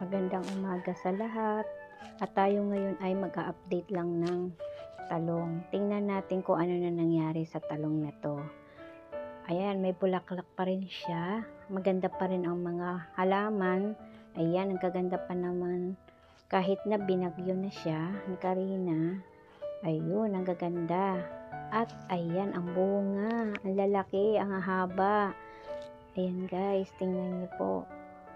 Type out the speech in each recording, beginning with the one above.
Magandang umaga sa lahat. At tayo ngayon ay mag-update lang ng talong. Tingnan natin kung ano na nangyari sa talong na to. Ayan, may bulaklak pa rin siya. Maganda pa rin ang mga halaman. Ayan, ang kaganda pa naman. Kahit na binagyo na siya ni Karina. Ayun, ang gaganda. At ayan, ang bunga. Ang lalaki, ang haba. Ayan guys, tingnan niyo po.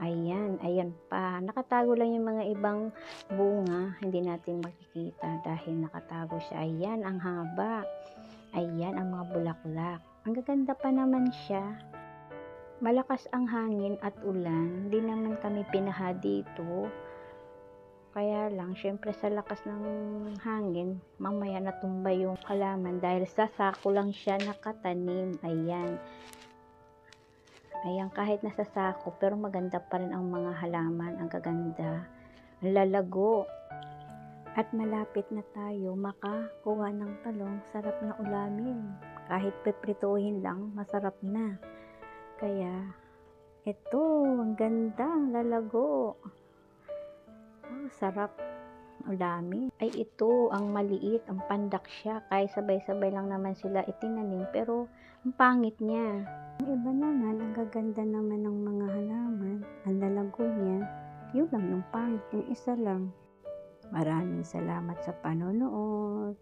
Ayan, ayan pa. Nakatago lang yung mga ibang bunga. Hindi natin makikita dahil nakatago siya. Ayan, ang haba. Ayan, ang mga bulaklak. Ang gaganda pa naman siya. Malakas ang hangin at ulan. Hindi naman kami pinaha dito. Kaya lang, syempre sa lakas ng hangin, mamaya natumba yung halaman dahil sa sako lang siya nakatanim. Ayan. Ayan, kahit nasa sako, pero maganda pa rin ang mga halaman. Ang gaganda. Ang lalago. At malapit na tayo makakuha ng talong. Sarap na ulamin. Kahit piprituhin lang, masarap na. Kaya, ito, ang ganda, ang lalago. Oh, sarap ulamin. Ay ito, ang maliit, ang pandak siya. Kaya sabay-sabay lang naman sila itinanim. Pero, ang pangit niya. Ang iba naman, ang gaganda naman ng mga halaman. Ang lalago niya. Yun lang yung pangit, yung isa lang. Maraming salamat sa panonood.